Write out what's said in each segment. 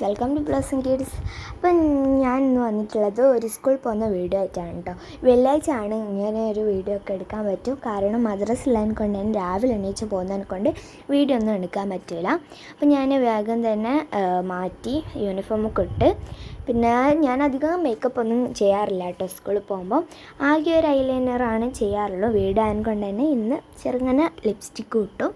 Welcome to blessing kids അപ്പം ഞാൻ ഇന്ന് വന്നിട്ടുള്ളത് ഒരു സ്കൂളിൽ പോകുന്ന വീഡിയോ ആയിട്ടാണ് കേട്ടോ വെള്ളിയാഴ്ച ആണ് ഇങ്ങനെ ഒരു വീഡിയോ ഒക്കെ എടുക്കാൻ പറ്റും. കാരണം മദ്രസിലാൻ കൊണ്ട് ഞാൻ രാവിലെ എണീച്ച് പോകുന്നതിനെ കൊണ്ട് വീഡിയോ ഒന്നും എടുക്കാൻ പറ്റില്ല അപ്പം ഞാൻ വേഗം തന്നെ മാറ്റി യൂണിഫോമൊക്കെ ഇട്ട്. പിന്നെ ഞാൻ അധികം മേക്കപ്പ് ഒന്നും ചെയ്യാറില്ല കേട്ടോ സ്കൂളിൽ പോകുമ്പോൾ ആകെ ഒരു ഐലൈനറാണ് ചെയ്യാറുള്ളൂ. വീടാൻ കൊണ്ട് തന്നെ ഇന്ന് ചെറുങ്ങനെ ലിപ്സ്റ്റിക്ക് ഇട്ടു.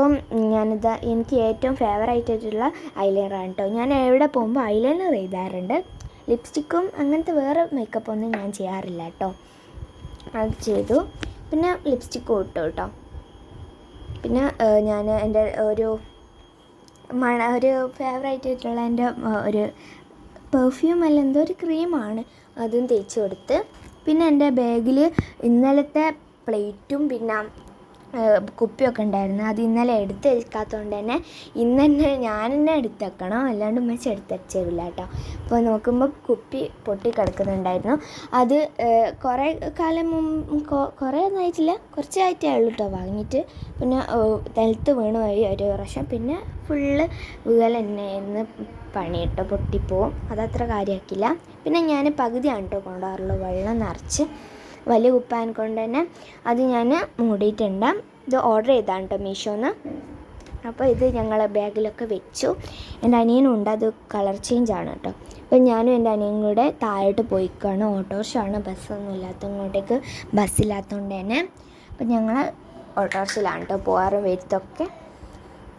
അപ്പം ഞാനിത് എനിക്ക് ഏറ്റവും ഫേവറേറ്റ് ആയിട്ടുള്ള ഐലൈനറാണ് കേട്ടോ ഞാൻ എവിടെ പോകുമ്പോൾ ഐലൈനർ എഴുതാറുണ്ട് ലിപ്സ്റ്റിക്കും അങ്ങനത്തെ വേറെ മേക്കപ്പ് ഒന്നും ഞാൻ ചെയ്യാറില്ല കേട്ടോ അത് ചെയ്തു. പിന്നെ ലിപ്സ്റ്റിക്കും ഇട്ടു കേട്ടോ പിന്നെ ഞാൻ എന്റെ ഒരു മണ ഒരു ഫേവറേറ്റ് ആയിട്ടുള്ള എന്റെ ഒരു പെർഫ്യൂം അല്ല എന്തോ ഒരു ക്രീമാണ് അതും തേച്ച് കൊടുത്ത്. പിന്നെ എന്റെ ബാഗിൽ ഇന്നലത്തെ പ്ലേറ്റും പിന്നെ കുപ്പിയൊക്കെ ഉണ്ടായിരുന്നു. അത് ഇന്നലെ എടുത്ത് വെക്കാത്തതുകൊണ്ട് തന്നെ ഇന്ന് തന്നെ ഞാൻ തന്നെ എടുത്ത് വെക്കണം അല്ലാണ്ട് ഉമ്മച്ച എടുത്ത് വെച്ചേരില്ല കേട്ടോ. അപ്പോൾ നോക്കുമ്പോൾ കുപ്പി പൊട്ടി കിടക്കുന്നുണ്ടായിരുന്നു അത് കുറേ കാലം മുമ്പ് കുറേ ഒന്നും ആയിട്ടില്ല. കുറച്ചായിട്ടേ ഉള്ളൂ കേട്ടോ വാങ്ങിയിട്ട്. പിന്നെ നിലത്ത് വീണ് വഴി ഒരു പ്രാവശ്യം പിന്നെ ഫുള്ള് വീഴൽ തന്നെയായിരുന്നു പണി കേട്ടോ പൊട്ടിപ്പോവും. അതത്ര കാര്യമാക്കില്ല പിന്നെ ഞാൻ പകുതിയാണ് കേട്ടോ കൊണ്ടുപോകാറുള്ളൂ വെള്ളം നിറച്ച് വലിയ കുപ്പാൻ കൊണ്ട് തന്നെ അത് ഞാൻ മൂടിയിട്ടുണ്ട്. ഇത് ഓർഡർ ചെയ്താണ് കേട്ടോ മീഷോന്ന്. അപ്പോൾ ഇത് ഞങ്ങൾ ബാഗിലൊക്കെ വെച്ചു. എന്റെ അനിയനും ഉണ്ട് അത് കളർ ചേഞ്ച് ആണ് കേട്ടോ അപ്പോൾ ഞാനും എന്റെ അനിയനും കൂടെ താഴോട്ട് പോയിക്കാണ്. ഓട്ടോറിക്ഷയാണ് ബസ്സൊന്നും ഇല്ലാത്ത ഇങ്ങോട്ടേക്ക് ബസ്സില്ലാത്തതുകൊണ്ട് തന്നെ. അപ്പോൾ ഞങ്ങൾ ഓട്ടോറിക്ഷയിലാണ് കേട്ടോ പോകാറും വരുത്തൊക്കെ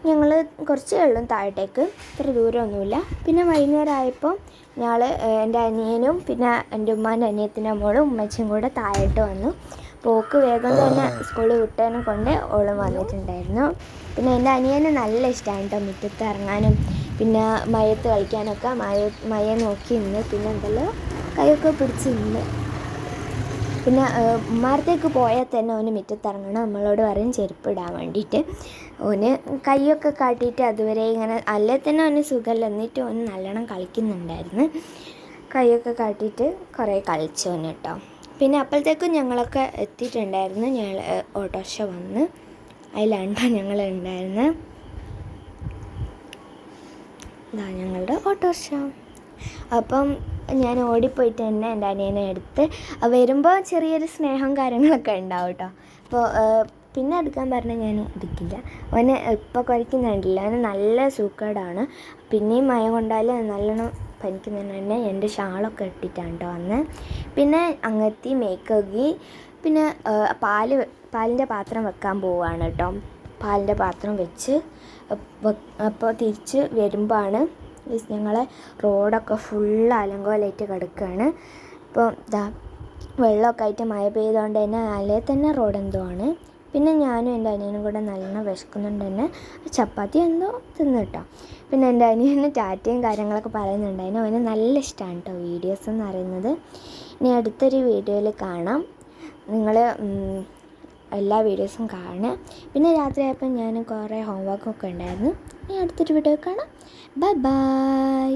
ഞങ്ങൾ കുറച്ചേ ഉള്ളൂ താഴത്തേക്ക് ഇത്ര ദൂരമൊന്നുമില്ല. പിന്നെ വൈകുന്നേരം ആയപ്പോൾ ഞങ്ങൾ എന്റെ അനിയനും പിന്നെ എന്റെ ഉമ്മാന്റെ അനിയത്തിന്റെ മോളും ഉമ്മച്ചും കൂടെ താഴോട്ട് വന്നു. പോക്ക് വേഗം തന്നെ സ്കൂളിൽ വിട്ടതിനെ കൊണ്ട് ഓളും വന്നിട്ടുണ്ടായിരുന്നു. പിന്നെ എന്റെ അനിയന് നല്ല ഇഷ്ടമാണ് കേട്ടോ മുറ്റത്ത് ഇറങ്ങാനും പിന്നെ മയത്ത് കളിക്കാനൊക്കെ മയ മയ നോക്കി നിന്ന് പിന്നെ എന്തെല്ലാം കൈയൊക്കെ പിടിച്ച് നിന്ന് പിന്നെ ഉമ്മാരത്തേക്ക് പോയാൽ തന്നെ ഓന് മുറ്റത്തിറങ്ങണം. നമ്മളോട് പറയും ചെരുപ്പ് ഇടാൻ വേണ്ടിയിട്ട്. ഓന് കൈയൊക്കെ കാട്ടിയിട്ട് അതുവരെ ഇങ്ങനെ അല്ലേ തന്നെ ഓന് സുഖമല്ല. എന്നിട്ട് ഓന് നല്ലോണം കളിക്കുന്നുണ്ടായിരുന്നു. കൈയൊക്കെ കാട്ടിയിട്ട് കുറേ കളിച്ചു ഓന് കേട്ടോ. പിന്നെ അപ്പോഴത്തേക്കും ഞങ്ങളൊക്കെ എത്തിയിട്ടുണ്ടായിരുന്നു. ഞങ്ങൾ ഓട്ടോറിക്ഷ വന്ന്. അതിലാണ്ടോ ഞങ്ങൾ ഉണ്ടായിരുന്നത് ഇതാ ഞങ്ങളുടെ ഓട്ടോറിക്ഷ. അപ്പം ഞാൻ ഓടിപ്പോയിട്ട് തന്നെ എന്റെ അനിയനെ എടുത്ത് വരുമ്പോൾ ചെറിയൊരു സ്നേഹം കാര്യങ്ങളൊക്കെ ഉണ്ടാവും കേട്ടോ അപ്പോൾ പിന്നെ എടുക്കാൻ പറഞ്ഞാൽ ഞാൻ എടുക്കില്ല. അവന് ഇപ്പോൾ കുരയ്ക്കുന്നുണ്ടല്ലോ. അവന് നല്ല സൂക്കേടാണ്. പിന്നെയും മയം കൊണ്ടാൽ നല്ലോണം പനിക്കുന്നതിന് തന്നെ എന്റെ ഷാളൊക്കെ ഇട്ടിട്ടാണ് കേട്ടോ അന്ന് പിന്നെ അങ്ങത്തി മേക്കകി പിന്നെ പാൽ പാലിന്റെ പാത്രം വെക്കാൻ പോവുകയാണ് കേട്ടോ പാലിന്റെ പാത്രം വെച്ച് അപ്പോൾ തിരിച്ച് വരുമ്പോഴാണ് ഞങ്ങളെ റോഡൊക്കെ ഫുൾ അലങ്കോലായിട്ട് കിടക്കുകയാണ് ഇപ്പോൾ ഇതാ വെള്ളമൊക്കെ ആയിട്ട് മഴ പെയ്തുകൊണ്ട് തന്നെ അല്ലേ തന്നെ റോഡ് എന്തോ ആണ്. പിന്നെ ഞാനും എന്റെ അനിയനും കൂടെ നല്ലോണം വിശക്കുന്നുണ്ട് തന്നെ. ചപ്പാത്തി എന്തോ തിന്നു കേട്ടോ. പിന്നെ എന്റെ അനിയന് ടാറ്റയും കാര്യങ്ങളൊക്കെ പറയുന്നുണ്ടായിരുന്നു. അവന് നല്ല ഇഷ്ടമാണ് കേട്ടോ വീഡിയോസ് എന്ന് പറയുന്നത്. ഇനി അടുത്തൊരു വീഡിയോയിൽ കാണാം. നിങ്ങൾ എല്ലാ വീഡിയോസും കാണുക. പിന്നെ രാത്രിയായപ്പോൾ ഞാൻ കുറേ ഹോംവർക്കൊക്കെ ഉണ്ടായിരുന്നു. ഇനി അടുത്തൊരു വീഡിയോ കാണാം. Bye bye